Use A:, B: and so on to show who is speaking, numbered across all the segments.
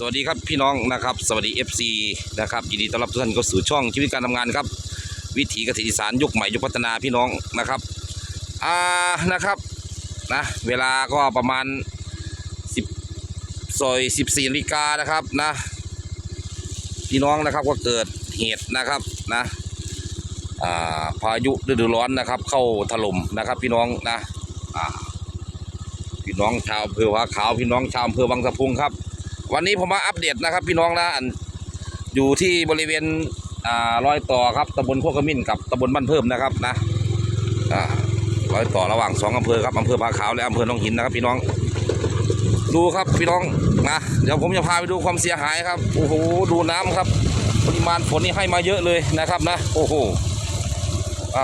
A: สวัสดีครับพี่น้องนะครับสวัสดี FC นะครับยินดีต้อนรับทุกท่านเข้าสู่ช่องชีวิตการทำงานครับ วิถีเกษตรอีสานยุคใหม่ยุคพัฒนาพี่น้องนะครับอ่านะครับนะเวลาก็ประมาณ 10ซอย14นาฬิกานะครับนะพี่น้องนะครับก็เกิดเหตุนะครับนะอ่าพายุฤดูร้อนนะครับ เข้าถล่มนะครับพี่น้องนะอ่าพี่น้องชาวอำเภอวาขาวพี่น้องชาวอำเภอวังสะพุงครับ วันนี้ผมมาอัปเดตนะครับ พี่น้องนะอยู่ที่บริเวณอรอยต่อครับตำบลโคกขมิ้นกับตำบลบ้านเพิ่มนะครับนะอรอยต่อระหว่างสองอำเภอครับอำเภอผาขาวและอำเภอหนองหินนะครับ พี่น้อง ดูครับพี่น้องนะเดี๋ยวผมจะพาไปดูความเสียหายครับโอ้โหดูน้ำครับปริมาณฝนนี่ให้มาเยอะเลยนะครับนะ โอ้โห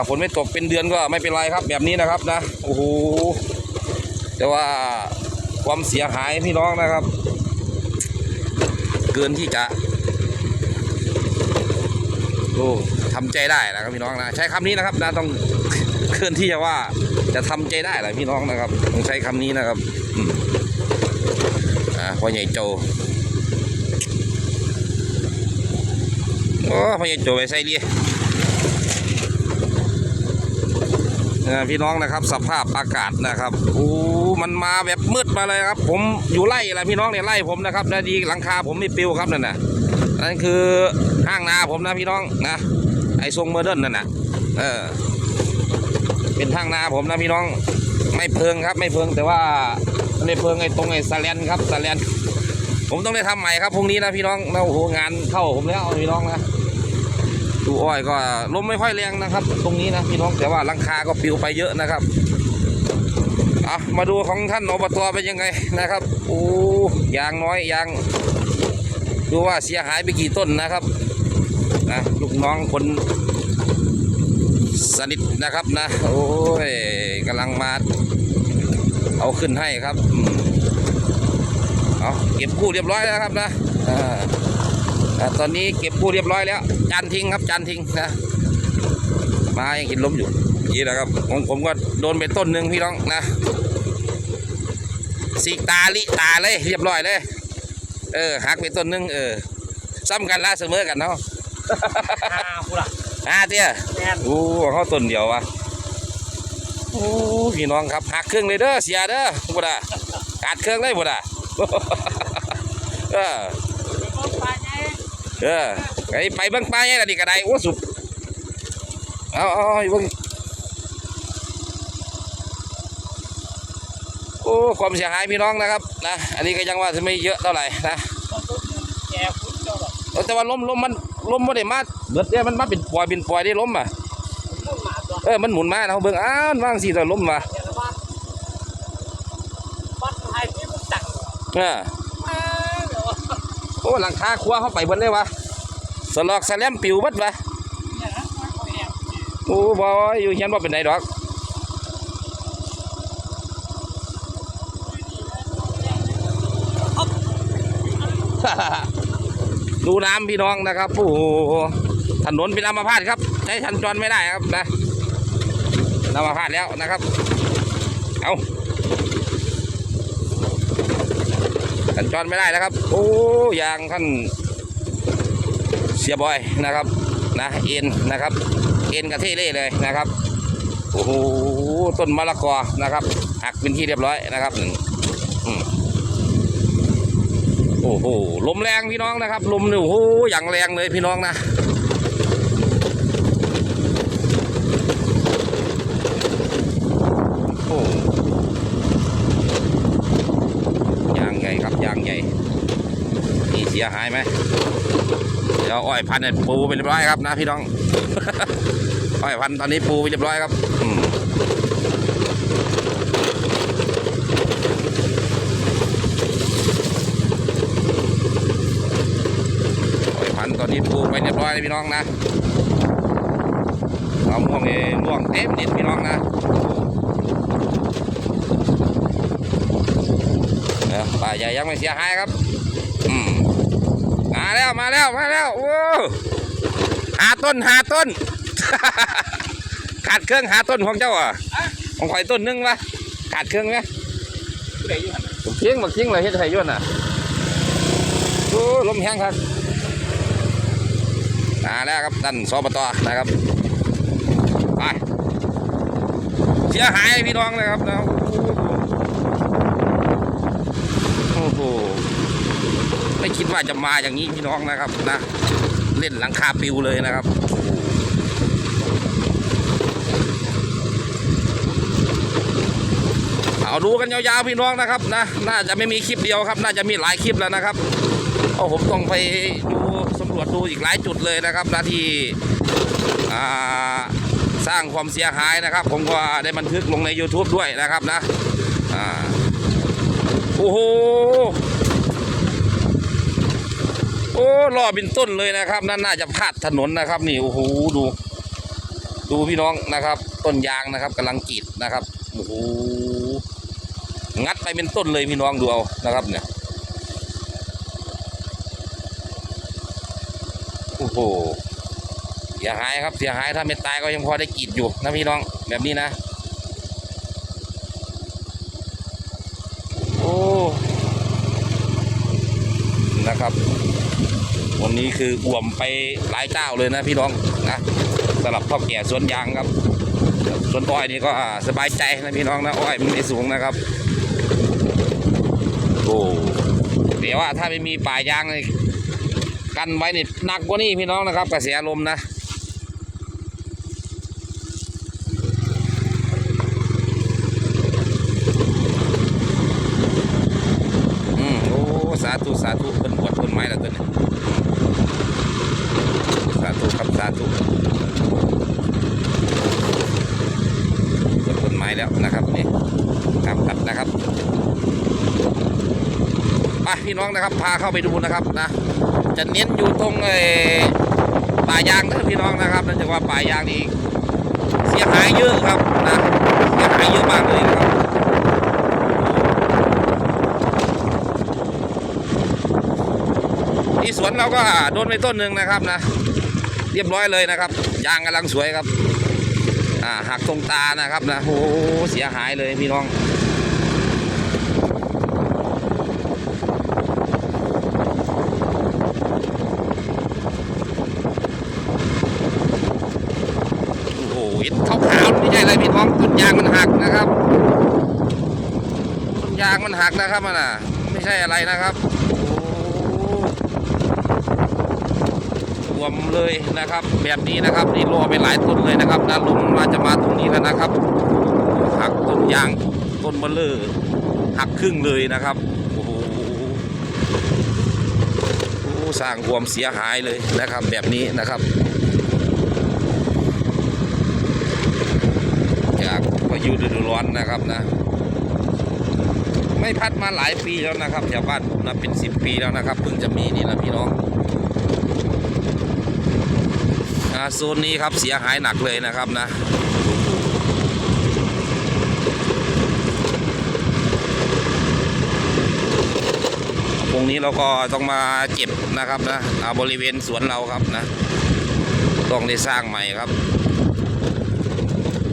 A: ฝนไม่ตกเป็นเดือนก็ไม่เป็นไรครับ แบบนี้นะครับนะโอ้โหแต่ว่าความเสียหายพี่น้องนะครับ เกินที่จะโอ้ทำใจได้นะครับพี่น้องนะใช้คำนี้นะครับนะต้องเกินที่จะว่าจะทำใจได้แหละพี่น้องนะครับต้องใช้คำนี้นะครับอ่าพ่อใหญ่โจโอ้พ่อใหญ่โจไปใส่เรียพี่น้องนะครับสภาพอากาศนะครับโอ้มันมาแบบ มืดมาเลยครับ ผมอยู่ไร่แหละพี่น้องเนี่ยไร่ผมนะครับนาดีหลังคาผมไม่ปิวครับนั่นน่ะนั่นคือห้างนาผมนะพี่น้องนะไอ้ทรงเมอร์เดิร์นนั่นน่ะเออเป็นห้างนาผมนะพี่น้อง ไม่เพิงครับ ไม่เพิงแต่ว่าไม่เพิงไอ้ตรงไอ้สแลนครับสแลนผมต้องได้ทำใหม่ครับพรุ่งนี้นะพี่น้องนะโอ้โหงานเข้าผมแล้วพี่น้องนะดูอ้อยก็ลมไม่ค่อยแรงนะครับ ตรงนี้นะพี่น้องแต่ว่าหลังคาก็ปิวไปเยอะนะครับ อามาดูของท่านอบตเป็นยังไงนะครับโอ้ยางน้อยยางดูว่าเสียหายไปกี่ต้นนะครับนะลูกน้องคนสนิทนะครับนะ โอ้ยกำลังมาเอาขึ้นให้ครับเอาเก็บกู้เรียบร้อยแล้วครับนะตอนนี้เก็บกู้เรียบร้อยแล้วจานทิ้งครับจานทิ้งนะมายังกินล้มอยู่ นี่แหละครับของผมก็โดนไปต้นหนึ่งพี่น้องนะสีกตาลิตาเลยเรียบร้อยเลย เออหักไปต้นหนึ่งเออซ้ำกันละเสมอกันเนาะ
B: อ้าวกูล่ะ
A: อ่าเตี้ย
B: แม่น
A: โอ้เขาต้นเดียววะโอ้พี่น้องครับหักเครื่องเลยเด้อเสียเด้อบุดาขาดเครื่องเลยบุดาเออ
B: เป็นคนป่าใหญ่
A: เออไอ้ไปเบิ่งปลาเนี่ยละดิกระไดโอ้สุดเอาเอาเอาเบิ่ง อ้ความเสียหายพี่น้องนะครับนะอันนี้ก็ยังว่าไม่เยอะเท่าไหร่นะ
B: แต่
A: ว่าล้มล้มมันล้มไม่ได้มาเบิดเนี่ยมันมาเป็นปล่อยเป็นปล่อยได้ล้มอะเออมันหมุนมาเนะเบิ่งอ้าวมันวางสิแต่ล้มมาอ่าโอ้หลังคาครัวเข้าไปเบิดเลยวะสลอกสแลมปิวเบิดวะโอ้บอยอยู่เฮียนว่าเป็นไหนดอก ดูน้ำพี่น้องนะครับโอ้โหถนนเป็นอัมพาตครับ ใช้ชันจรไม่ได้ครับนะอัมพาตแล้วนะครับ เอาสัญจรไม่ได้นะครับ โอ้ยางท่านเสียบอยนะครับนะเอ็นนะครับ เอ็นกระเทเล่เลยนะครับโอ้โหต้นมะละกอนะครับหักเป็นที่เรียบร้อยนะครับอืมอืม โอ้โหลมแรงพี่น้องนะครับ ลมเนี่ยโอ้โหอย่างแรงเลยพี่น้องนะโอ้ยางใหญ่ครับยางใหญ่นี่เสียหายไหมเดี๋ยวอ้อยพันธุ์เนี่ยปูไปเรียบร้อยครับนะพี่น้อง อ้อยพันธุ์ตอนนี้ปูไปเรียบร้อยครับอืม ป ล่อยพันธุ์ตอนนี้ปลูกไปเรียบร้อยเลยพี่น้องนะมะม่วงนี่ร่วงเต็มดินพี่น้องนะเออป่าใหญ่ยังไม่เสียหายครับอืมมาแล้วมาแล้วมาแล้วโอ้หาต้นหาต้น ขาดเครื่องหาต้นของเจ้าอะของข่อยต้นหนึงวะขาดเครื่องไหม
B: ผู้ใดอยู่หัน
A: บักเชียงบักเชียงเลยเฮ็ดไทยยนอะลมแห้งครับมาแล้วครับท่านสปตนะครับไปเสียหายพี่น้องเลยครับนะโอ้โหไม่คิดว่าจะมาอย่างนี้พี่น้องนะครับนะเล่นหลังคาปิวเลยนะครับเอาดูกันยาวๆพี่น้องนะครับนะน่าจะไม่มีคลิปเดียวครับ น่าจะมีหลายคลิปแล้วนะครับเพราผมต้องไปดูสำรวจดูอีกหลายจุดเลยนะครับนะที่สร้างความเสียหายนะครับ ผมก็ได้บันทึกลงใน YouTube ด้วยนะครับนะโอ้โหโอ้ล่อบินต้นเลยนะครับ นั่นน่าจะพลาดถนนนะครับ นี่โอ้โหดู ดูพี่น้องนะครับ ต้นยางนะครับกำลังกรีดนะครับโอ้โหงัดไปเป็นต้นเลยพี่น้องดูเอานะครับเนี่ย อ้โหเสียหายครับเสียหายถ้าไม่ตายก็ยังพอได้กีดอยู่นะพี่น้องแบบนี้นะ โอ้นะครับ วันนี้คืออ่วมไปหลายเจ้าเลยนะพี่น้องนะสำหรับพ่อแก่สวนยางครับสวนอ้อยนี่ก็สบายใจนะพี่น้องนะอ้อยมันไม่สูงนะครับโอ้เดี๋ยวว่าถ้าไม่มีป่ายางเลย กันไว้นี่หนักกว่านี้พี่น้องนะครับ กระแสลมนะอืมโอ้สาธุสาธุเป็นบวชต้นไม้แล้วตัวนี้สาธุครับสาธุบวชต้นไม้แล้วนะครับนี่ครับตัดนะครับไปพี่น้องนะครับพาเข้าไปดูนะครับนะ จะเน้นอยู่ตรงไอ้ป่ายางนะพี่น้องนะครับนั่นจะว่าป่ายางนี่เสียหายเยอะครับนะเสียหายเยอะมากเลยนะครับที่สวนเราก็โดนไปต้นหนึ่งนะครับนะ เรียบร้อยเลยนะครับ ยางกำลังสวยครับ อ่าหักตรงตานะครับนะโอ้โหเสียหายเลยพี่น้อง โอ้โหขาวๆไม่ใช่อะไรพี่น้องต้น ยางมันหักนะครับต้นยางมันหักนะครับมันอะ ไม่ใช่อะไรนะครับรวมเลยนะครับ แบบนี้นะครับนี่รั่วไปหลายต้นเลยนะครับนะลมมาจะมาตรงนี้แล้วนะครับ หักต้นยางต้นมะเลอหักครึ่งเลยนะครับโอ้โหสร้างความเสียหายเลยนะครับ แบบนี้นะครับ จากพา ยุฤดูร้อนนะครับนะ ไม่พัดมาหลายปีแล้วนะครับแถวบ้านผมนะเป็นสิบปีแล้วนะครับเพิ่งจะมีนี่นะพี่น้องอาโซนนี้ครับเสียหายหนักเลยนะครับนะตรงนี้เราก็ต้องมาเก็บนะครับนะบริเวณสวนเราครับนะ ต้องได้สร้างใหม่ครับ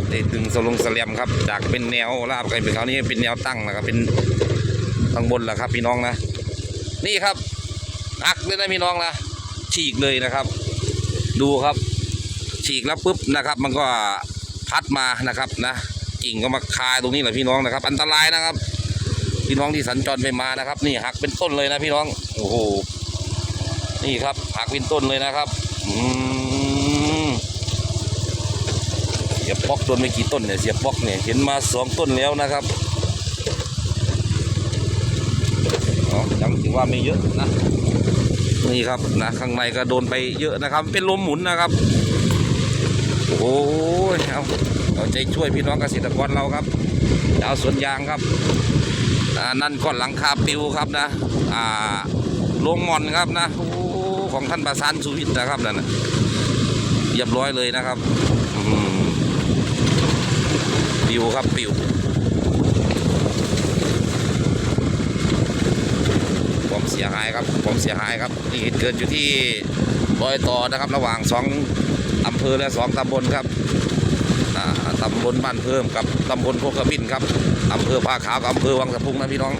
A: ได้ดึงสลงสแลมครับ จากเป็นแนวราบกันเป็นเขาวนี้เป็นแนวตั้งนะครับ เป็นข้างบนแหละครับ พี่น้องนะ นี่ครับหักเลยนะพี่น้องนะฉีกเลยนะครับ ดูครับ ฉีกแล้วปุ๊บนะครับ มันก็พัดมานะครับนะกิ่งก็มาคาตรงนี้แหละพี่น้องนะครับ อันตรายนะครับ พี่น้องที่สัญจรไปมานะครับ นี่หักเป็นต้นเลยนะพี่น้องโอ้โหนี่ครับหักเป็นต้นเลยนะครับ อืม เสียบปอกต้นไม่กี่ต้นเนี่ยเสียบปอกเนี่ยเห็นมาสองต้นแล้วนะครับยังถือว่าไม่เยอะนะนี่ครับนะข้างในก็โดนไปเยอะนะครับ เป็นลมหมุนนะครับโอ้ยเอาเอาใจช่วยพี่น้องเกษตรกรเราครับชาวสวนยางครับนั่นก็หลังคาปิวครับนะอ่าโรงมอนครับนะโอ้ของท่านประสานสุวิทย์นะครับนั่นเรียบร้อยเลยนะครับ ปิวครับปิวความเสียหายครับความเสียหายครับนี่เหตุเกิดอยู่ที่รอยต่อนะครับ ระหว่างสองอำเภอและสองตำบลครับอ่าตำบลบ้านเพิ่มกับตำบลโคกระบินครับอำเภอผาขาวกับอำเภอวังสะพุงนะพี่น้อง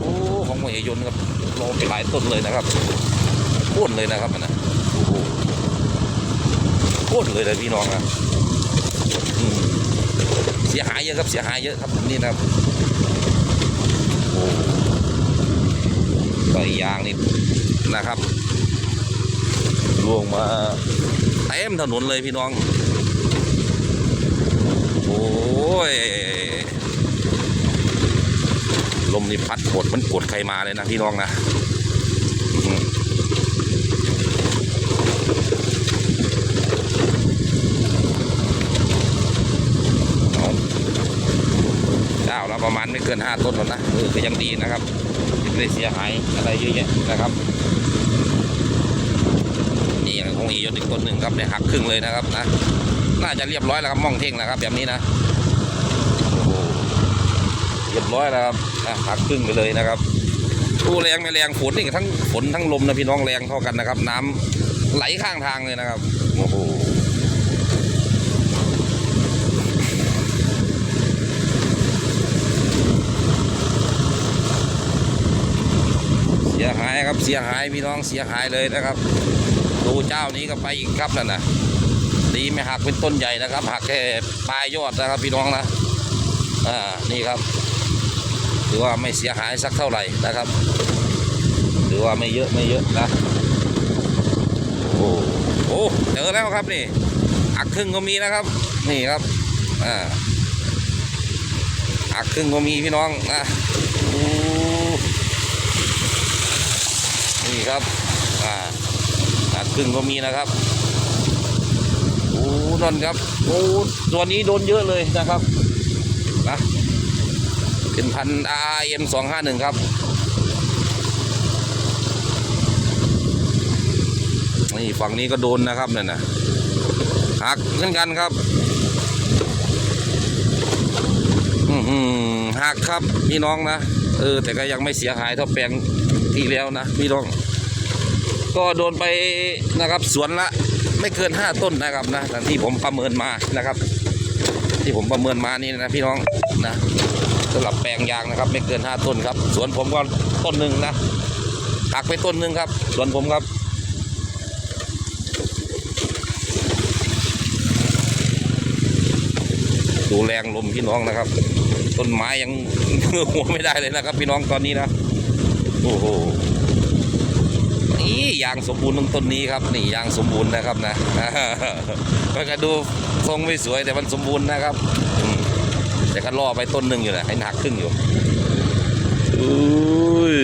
A: โอ้ของหมวยยนครับลงไปหลายต้นเลยนะครับโค่นเลยนะครับมันนะโอ้โหโค่นเลยนะพี่น้องนะ สียหายเยอะครับเสียหายเยอะครับนี่นะครับโอ้ก็ยางนี่นะครับล่วงมาเต็มถนนเลยพี่น้อง โอ้ยลมนี่พัดกดมันกดใครมาเลยนะพี่น้องนะอื้อหือเอาเจ้า เกินห้าต้นหรอกนะเออก็ยังดีนะครับไม่ได้เสียหายอะไรเยอะแยะนะครับนี่ยังคงอีกอยศอีกต้นหนึ่งครับเนี่ยหักครึ่งเลยนะครับนะน่าจะเรียบร้อยแล้วครับม่องเท่งนะครับ แบบนี้นะโอ้โหเรียบร้อยแล้วครับหักครึ่งไปเลยนะครับตู้แรงไม่แรงฝนนี่ทั้งฝนทั้งลมนะพี่น้องแรงเท่ากันนะครับ น้ำไหลข้างทางเลยนะครับโอ้โหเสียหายครับเสียหายพี่น้องเสียหายเลยนะครับ ดูเจ้านี้ก็ไปอีกครับนั่นนะดีไม่หักเป็นต้นใหญ่นะครับหักแค่ปลายยอดนะครับพี่น้องนะอ่านี่ครับถือว่าไม่เสียหายสักเท่าไหร่นะครับถือว่าไม่เยอะไม่เยอะนะโอ้โอ้เจอแล้วครับนี่หักครึ่งก็มีนะครับ นี่ครับอ่าหักครึ่งก็มีพี่น้องนะโอ้ นี่ครับ อ่าหักครึ่งก็มีนะครับโอ้นั่นครับโอ้ตัวนี้โดนเยอะเลยนะครับนะเป็นพัน RM สองห้าหนึ่งครับนี่ฝั่งนี้ก็โดนนะครับเนี่ยนะหักเหมือนกันครับอือหือหักครับพี่น้องนะเออแต่ก็ยังไม่เสียหายเท่าแปลงที่แล้วนะพี่น้อง ก็โดนไปนะครับสวนละไม่เกินห้าต้นนะครับนะที่ผมประเมินมานะครับ ที่ผมประเมินมานี่นะพี่น้องนะสำหรับแปลงยางนะครับ ไม่เกินห้าต้นครับ สวนผมก็ต้นหนึ่งนะหักไปต้นหนึ่งครับ สวนผมครับดูแรงลมพี่น้องนะครับ ต้นไม้ยังหัวไม่ได้เลยนะครับ พี่น้องตอนนี้นะ โอ้โห นี่ยางสมบูรณ์ตรงต้นนี้ครับนี่ยางสมบูรณ์นะครับนะมันก็ดูทรงไม่สวยแต่มันสมบูรณ์นะครับแต่ก็ล่อไปต้นหนึ่งอยู่แหละให้หนักครึ่งอยู่อุ้ย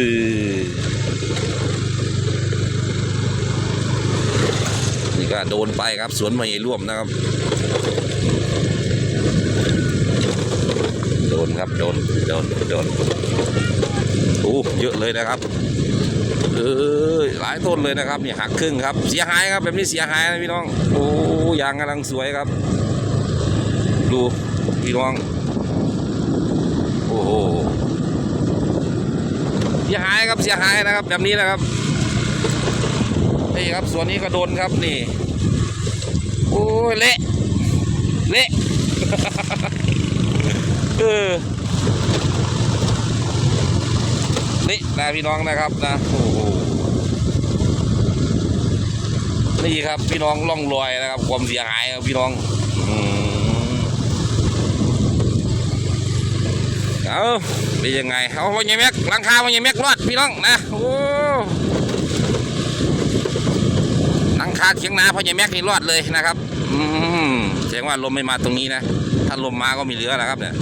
A: นี่ก็โดนไปครับสวนไม่ร่วมนะครับ โดนครับโดนโดนโดนโอ้เยอะเลยนะครับเออ หลายต้นเลยนะครับนี่หักครึ่งครับ เสียหายครับแบบนี้เสียหายนะพี่น้อง โอ้ยางกำลังสวยครับ ดูพี่น้อง โอ้โหเสียหายครับเสียหายนะครับ แบบนี้นะครับนี่ครับส่วนนี้ก็โดนครับนี่ โอ้เละเละเออนี่นะพี่น้องนะครับนะโอ้โห นี่ครับพี่น้องล่องรอยนะครับ ความเสียหายครับพี่น้องเอาเป็นยังไงเอาวันยแม็กลังคาวันยแม็กรอดพี่น้องนะโอ้ลังคาเทียงนาพอยายแม็กนี่รอดเลยนะครับ อืมแสดงว่าลมไม่มาตรงนี้นะถ้าลมมาก็มีเหลือแล้วครับเนี่ย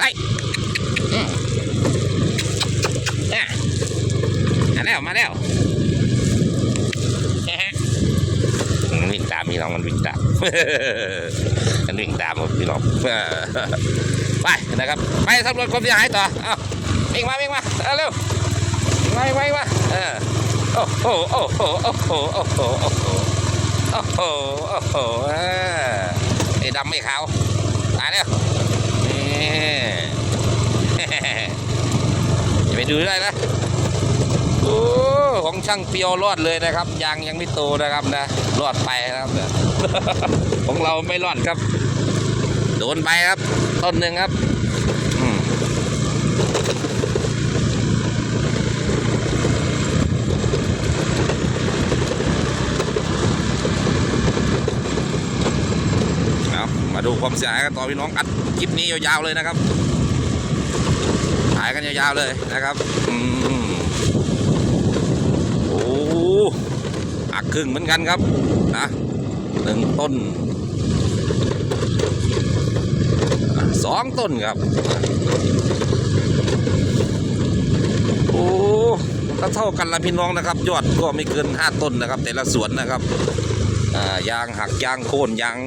A: ไอ้อืมเนี่ยมาแล้วมาแล้ว แฮะมันวิ่ง ตามพี่น้องมันวิ่งตามมันวิ่งตามพี่น้องไปนะครับไปสำรวจความเสียหายต่อเอาวิ่งมาวิ่งมาเร็ววิ่งมาวิ่งมาวิ่งมาเออโอ้โหโอ้โหโอ้โหโอ้โหโอ้โหโอ้โหโอ้โหเออไอ้ดำไม่ขาวมาเร็วนี่อย่าไปดูได้นะโอ้ ของช่างเปียวรอดเลยนะครับ ยางยังไม่โตนะครับนะรอดไปนะครับของเราไม่รอดครับ โดนไปครับ ต้นหนึ่งครับมาดูความเสียหายกันต่อพี่น้องอัดคลิปนี้ยาวๆเลยนะครับถ่ายกันยาวๆเลยนะครับ อืม ครึ่งเหมือนกันครับนะหนึ่งต้นสองต้นครับ โอ้ก็เท่ากันละพี่น้องนะครับ ยอดก็ไม่เกินห้าต้นนะครับ แต่ละสวนนะครับยางหักยางโค่นยาง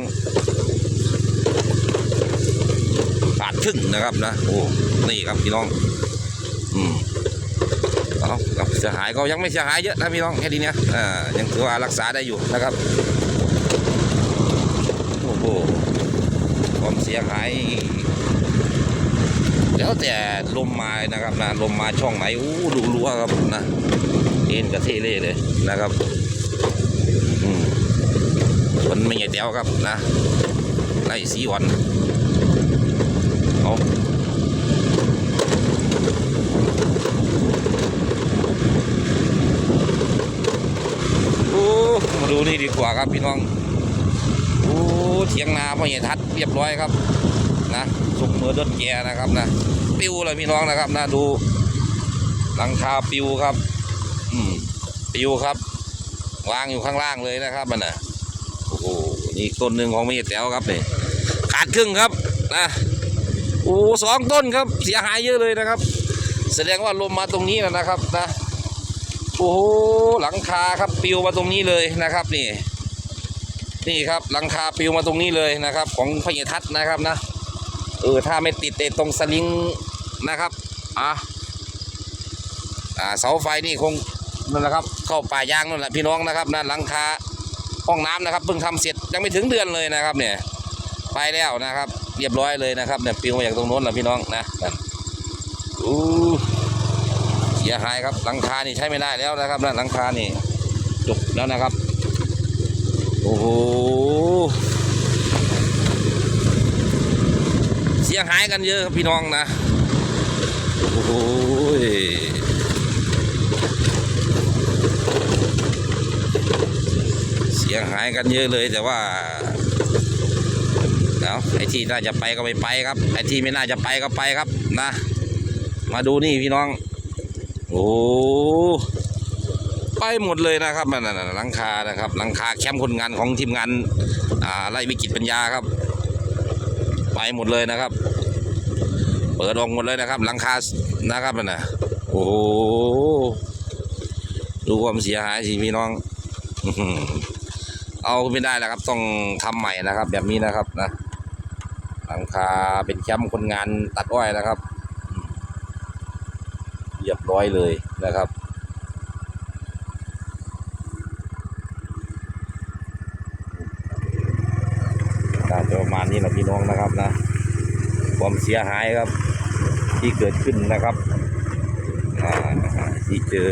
A: ขาดครึ่งนะครับนะโอ้นี่ครับพี่น้อง อืม เอาครับเสียหายก็ยังไม่เสียหายเยอะนะพี่น้องแค่ทีเนี้ยอ่ายังถือว่ารักษาได้อยู่นะครับโอ้โหความเสียหาย แล้วแต่ลมมานะครับนะลมมาช่องไหนอู้ดูรั้วครับนะเอ็นกระเทเล่เลยนะครับอืมมันไม่ใหญ่แต้วครับนะไล่สีวันเอาโอ้มา ดูนี่ดีกว่าครับพี่น้องโอ้เถียงนาพ่อใหญ่ทัดเรียบร้อยครับนะสุกมือดดแกนะครับนะปิวเลยพี่น้องนะครับนะดูหลังคาปิวครับ อืมปิวครับวางอยู่ข้างล่างเลยนะครับมันนะโอ้โหนี่ต้นหนึ่งของไม่แต๋วครับนี่ขาดครึ่งครับนะโอ้สองต้นครับเสียหายเยอะเลยนะครับ แสดงว่าลมมาตรงนี้แล้วนะครับนะ โอ้โหหลังคาครับปิวมาตรงนี้เลยนะครับนี่ นี่ครับหลังคาปิวมาตรงนี้เลยนะครับ ของพญทัศน์นะครับนะเออถ้าไม่ติดไอ้ตรงสลิงนะครับอะอ่าเสาไฟนี่คงนั่นแหละครับ เข้าป่ายางนั่นแหละพี่น้องนะครับนั่นหลังคาห้องน้ำนะครับเพิ่งทำเสร็จยังไม่ถึงเดือนเลยนะครับเนี่ย ไปแล้วนะครับ เรียบร้อยเลยนะครับเนี่ยปิวมาจากตรงโน้นแหละพี่น้องนะนั่น สียหายครับหลังคานี่ใช้ไม่ได้แล้วนะครับนั่นหลังคานี่จบแล้วนะครับ โอ้โหเสียหายกันเยอะครับพี่น้องนะโอ้โหเสียหายกันเยอะเลยแต่ว่าเอาไอ้ที่น่าจะไปก็ไม่ไปครับไอ้ที่ไม่น่าจะไปก็ไปครับนะ มาดูนี่พี่น้อง โอ้ไปหมดเลยนะครับนั่นน่ะหลังคานะครับหลังคาแคมป์คนงานของทีมงานอ่าไล่วิกิตปัญญาครับ ไปหมดเลยนะครับ เปิดออกหมดเลยนะครับ หลังคานะครับนั่นนะโอ้ดูความเสียหายสิพี่น้องเอาไม่ได้แล้วครับ ต้องทำใหม่นะครับ แบบนี้นะครับนะหลังคาเป็นแคมป์คนงานตัดอ้อยนะครับ รียบร้อยเลยนะครับน่าจะประมาณนี้แหละพี่น้องนะครับนะ ความเสียหายครับ ที่เกิดขึ้นนะครับที่เจอ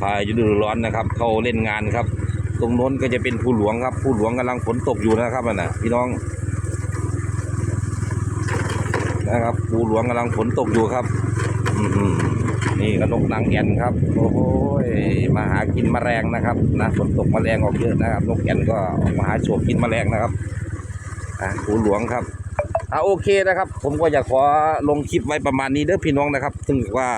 A: พายุฤดูร้อนนะครับเขาเล่นงานครับ ตรงโน้นก็จะเป็นผู้หลวงครับผู้หลวงกำลังฝนตกอยู่นะครับนั่นนะพี่น้องนะครับผู้หลวงกำลังฝนตกอยู่ครับ นี่ก็นกนางแอ่นครับ โอ้โหยมาหากินแมลงนะครับนะฝนตกแมลงออกเยอะนะครับ นกแอ่นก็ออกมาหาโฉบกินแมลงนะครับอะผู้หลวงครับอ่าโอเคนะครับ ผมก็อยากขอลงคลิปไว้ประมาณนี้เด้อพี่น้องนะครับซึ่งว่า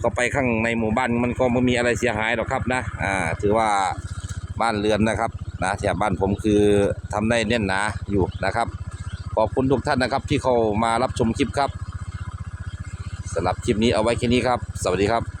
A: เขาไปข้างในหมู่บ้านมันก็ไม่มีอะไรเสียหายหรอกครับนะอ่าถือว่าบ้านเรือนนะครับนะแถบบ้านผมคือทำได้แน่นหนาอยู่นะครับ ขอบคุณทุกท่านนะครับที่เข้ามารับชมคลิปครับ สำหรับคลิปนี้เอาไว้แค่นี้ครับ สวัสดีครับ